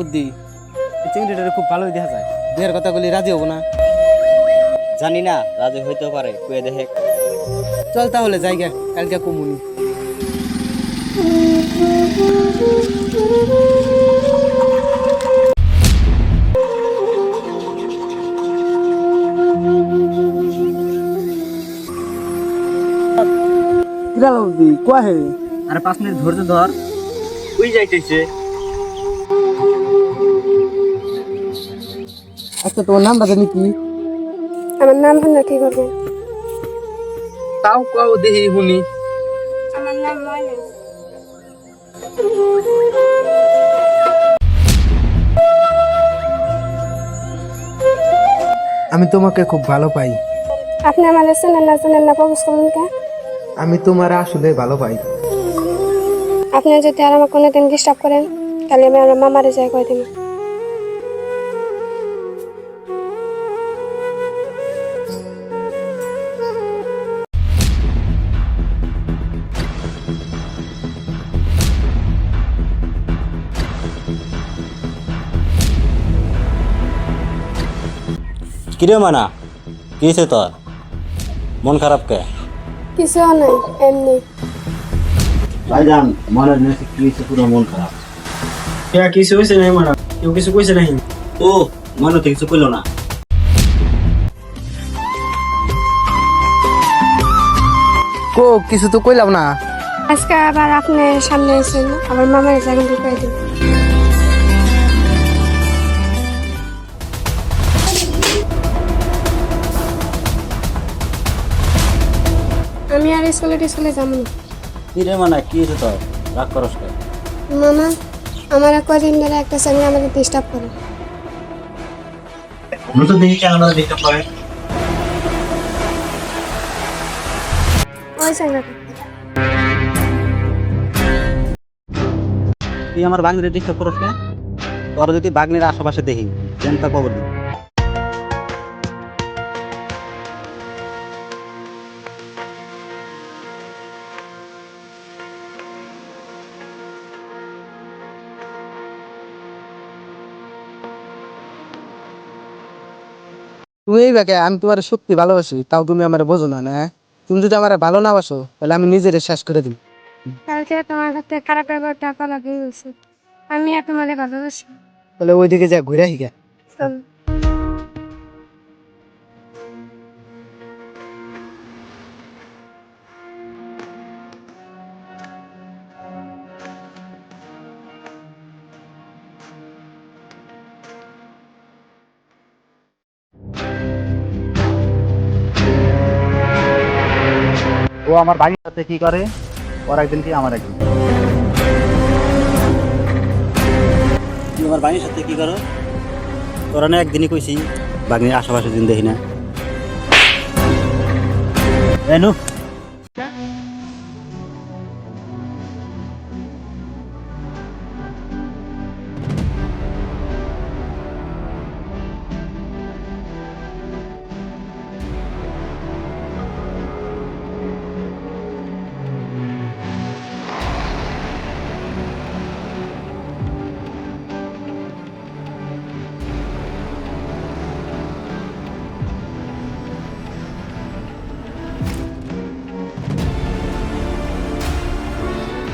বুদ্ধি এই চিংড়িটারে খুব ভালোই দেখা যায়। বিয়ের কথা বলি রাজি হব না। জানি না রাজু হইতে পারে কুয়ে দেখে। চল তাহলে জায়গা কালকে কমুনি। কোয়া হে? আরে পাঁচ মিনিট ধৈর্য ধর। তুই যাইতেছে? আচ্ছা তোমার নামটা জানি কি? আমার নাম হলো কি করবে তাও কাও দেখি শুনি। আমার নাম ময়না। আমি তোমাকে খুব ভালো পাই। আপনি আমার চেনেন না চেনেন না প্রপোজ করলেন কে? আমি তোমার আসলে ভালো পাই। আপনি যদি আর আমার কোনোদিন ডিস্টার্ব করেন তাহলে আমি আমার মামারে যাই করে দিব। কিরে মানা? কি হয়েছে তোর? মন খারাপ কে? কিছু নাই এমনি। ভাইজান কি হয়েছে পুরো মন খারাপ। কিছু হয়েছে নাই মারা কেউ কিছু কইছে নাই ও মনে তো কিছু কইলো না। কো কিছু তো কইলাম না। আজকে আবার আপনি সামনে এসেছেন আমার মামারে কিন্তু করে আমি আর স্কুলে টিস্কুলে যাব না। কিরে মানা কি হয়েছে তোর? রাগ করস কে মামা আমার কদিন ধরে একটা সঙ্গে আমাকে ডিস্টার্ব করে। নতুন দেখি কেন দেখতে পারে ওই সঙ্গে তুই আমার বাগনির ডিস্টার্ব করস কে তোর যদি বাগনির আশেপাশে দেখি চিন্তা খবর দিই তুমি এই বাকে আমি তোমার সত্যি ভালোবাসি তাও তুমি আমার বোঝো না না? তুমি যদি আমার ভালো না বাসো তাহলে আমি নিজেরে শেষ করে দিই কালকে তোমার সাথে খারাপ ব্যবহারটা করা গেছে। আমি আর তোমাদের ভালোবাসি। তাহলে ওইদিকে যা ঘুরে হিগা ও আমার বাড়ির সাথে কি করে? ওর একদিন কি আমার একদিন তুই আমার বাড়ির সাথে কি করো? তোরা না একদিনই কইছি, বাগনির আশেপাশে দিন দেখি না। এনু